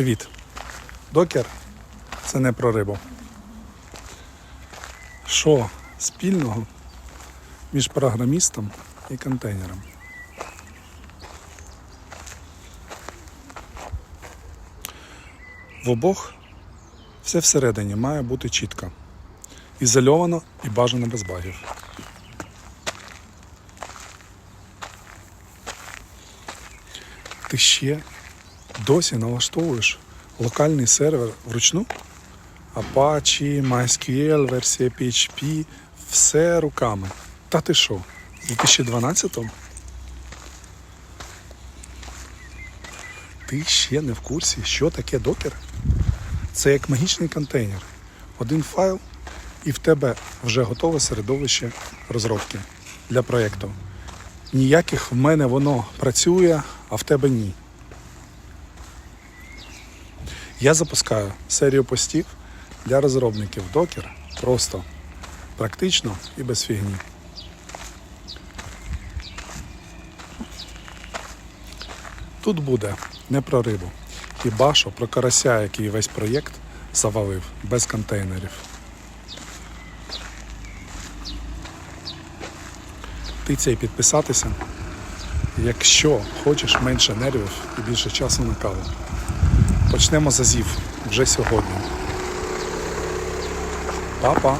Привіт. Докер це не про рибу. Що спільного між програмістом і контейнером? В обох все всередині має бути чітко. Ізольовано і бажано без багів. Ти ще досі налаштовуєш локальний сервер вручну? Apache, MySQL, версія PHP, все руками. Та ти що? В 2012-му? Ти ще не в курсі, що таке докер? Це як магічний контейнер. Один файл, і в тебе вже готове середовище розробки для проєкту. Ніяких в мене воно працює, а в тебе ні. Я запускаю серію постів для розробників Docker просто, практично і без фігні. Тут буде не про рибу, хіба що про карася, який весь проєкт завалив без контейнерів. Тиця і підписатися, якщо хочеш менше нервів і більше часу на каву. Почнемо з азів вже сьогодні. Па-па!